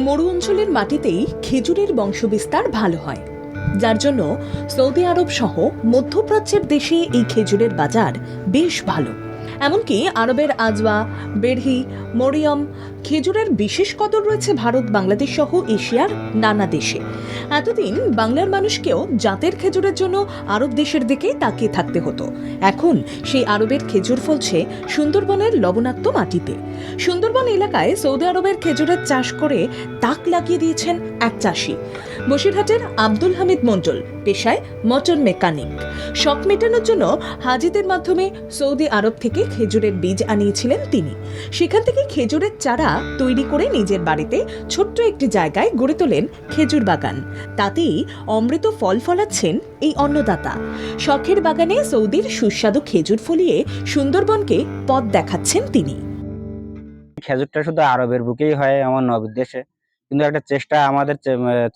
মরু অঞ্চলের মাটিতেই খেজুরের বংশবিস্তার ভালো হয়। যার জন্য সৌদি আরব সহ মধ্যপ্রাচ্যের দেশে এই খেজুরের বাজার বেশ ভালো। এমনকি আরবের আজওয়া, বেড়হি, মরিয়ম, খেজুরের বিশেষ কদর রয়েছে ভারত, বাংলাদেশ সহ এশিয়ার নানা দেশে। এতদিন বাংলার মানুষকেও জাতের খেজুরের জন্য আরব দেশের দিকেই তাকিয়ে থাকতে হতো। এখন সেই আরবের খেজুর ফলছে সুন্দরবনের লবণাক্ত মাটিতে। সুন্দরবন এলাকায় সৌদি আরবের খেজুরের চাষ করে তাক লাগিয়ে দিয়েছেন এক চাষি। বসিরহাটের আব্দুল হামিদ মণ্ডল পেশায় মোটর মেকানিক। শখ মেটানোর জন্য হাজিদের মাধ্যমে সৌদি আরব থেকে খেজুরের বীজ আনিয়েছিলেন তিনি। সেখান থেকে খেজুরের চারা তৈরি করে নিজের বাড়িতে ছোট্ট একটি জায়গায় গড়ে তোলেন খেজুর বাগান। তাতেই অমৃত ফল ফলাচ্ছেন এই অন্নদাতা। শখের বাগানে সৌদির সুস্বাদু খেজুর ফলিয়ে সুন্দরবনকে পথ দেখাচ্ছেন তিনি। খেজুরটা শুধু আরবের বুকেই হয় আমার নবীর দেশে কিন্তু একটা চেষ্টা আমাদের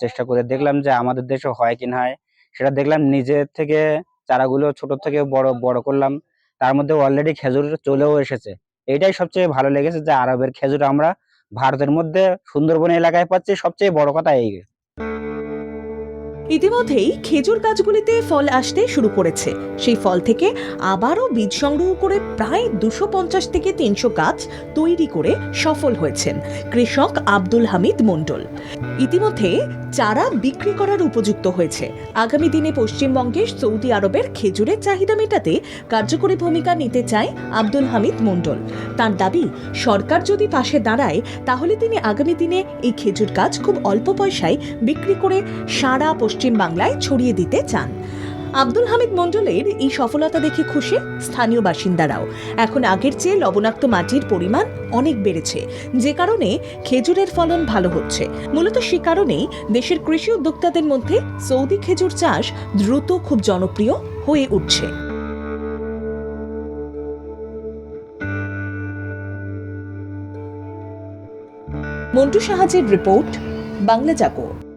চেষ্টা করে দেখলাম যে আমাদের দেশে হয় কি না হয়। সেটা দেখলাম নিজের থেকে, চারাগুলো ছোট থেকে বড় বড় করলাম। তার মধ্যে অলরেডি খেজুর চলেও এসেছে। এটাই সবচেয়ে ভালো লেগেছে যে আরবের খেজুর আমরা ভারতের মধ্যে সুন্দরবন এলাকায় পাচ্ছি। সবচেয়ে বড় কথা এই। ইতিমধ্যেই খেজুর গাছগুলিতে ফল আসতে শুরু করেছে। সেই ফল থেকে আবারও বীজ সংগ্রহ করে প্রায় দুশো পঞ্চাশ থেকে তিনশো গাছ তৈরি করে সফল হয়েছেন কৃষক আব্দুল হামিদ মণ্ডল। ইতিমধ্যে চারা বিক্রি করার উপযুক্ত হয়েছে। আগামী দিনে পশ্চিমবঙ্গে সৌদি আরবের খেজুরের চাহিদা মেটাতে কার্যকরী ভূমিকা নিতে চায় আব্দুল হামিদ মণ্ডল। তার দাবি, সরকার যদি পাশে দাঁড়ায়, তাহলে তিনি আগামী দিনে এই খেজুর গাছ খুব অল্প পয়সায় বিক্রি করে সারা পশ্চিম বাংলায় ছড়িয়ে দিতে চান। আব্দুল হামিদ মণ্ডলের এই সফলতা দেখে খুশি স্থানীয় বাসিন্দারাও। এখন আগের চেয়ে লবণাক্ত মাটির পরিমাণ অনেক বেড়েছে। যে কারণে খেজুরের ফলন ভালো হচ্ছে। মূলত সে কারণেই দেশের কৃষি উদ্যোক্তাদের মধ্যে সৌদি খেজুর চাষ দ্রুত খুব জনপ্রিয় হয়ে উঠছে। মন্টু সাহাজের রিপোর্ট, বাংলা জাগো।